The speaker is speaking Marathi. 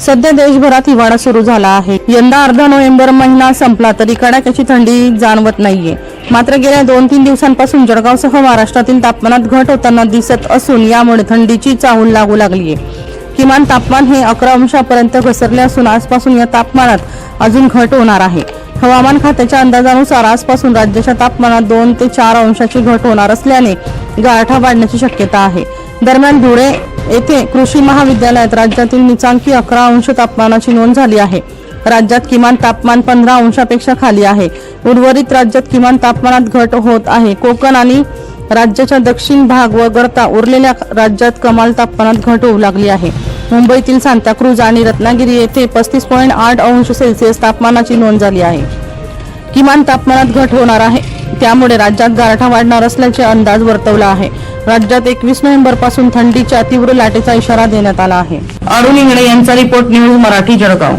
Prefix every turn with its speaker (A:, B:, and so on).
A: सध्या देशभरात हिवाळा सुरू झाला आहे. यंदा अर्धा नोव्हेंबर महिना संपला तरी कडाक्याची थंडी जाणवत नाहीये. मात्र गेल्या दोन तीन दिवसांपासून जळगावसह महाराष्ट्रातील तापमानात घट होताना दिसत असून यामुळे थंडीची चाहूल लागू लागलीये. किमान तापमान हे अकरा अंशापर्यंत घसरले असून आजपासून या तापमानात अजून घट होणार आहे. हवामान खात्याच्या अंदाजानुसार आजपासून राज्याच्या तापमानात दोन ते चार अंशाची घट होणार असल्याने गारठा वाढण्याची शक्यता आहे. दरम्यान धुळे येथे कृषी महाविद्यालयात राज्यातील निचांकी अकरा अंश तापमानाची नोंद झाली आहे. राज्यात किमान तापमान पंधरा अंशापेक्षा खाली आहे. उर्वरित राज्यात किमान तापमानात घट होत आहे. कोकण आणि राज्याच्या दक्षिण भाग वगळता उरलेल्या राज्यात कमाल तापमानात घट होऊ लागली आहे. मुंबईतील सांताक्रूज आणि रत्नागिरी येथे पस्तीस पॉईंट आठ अंश सेल्सिअस तापमानाची नोंद झाली आहे. किमान तापमानात घट होणार आहे. त्यामुळे राज्यात गारठा वाढणार असल्याचे अंदाज वर्तवला आहे. राज्यात एकवीस नोव्हेंबरपासून थंडीच्या तीव्र लाटेचा इशारा देण्यात आला आहे. अरुण इंगळे यांचा रिपोर्ट न्यूज मराठी जळगाव.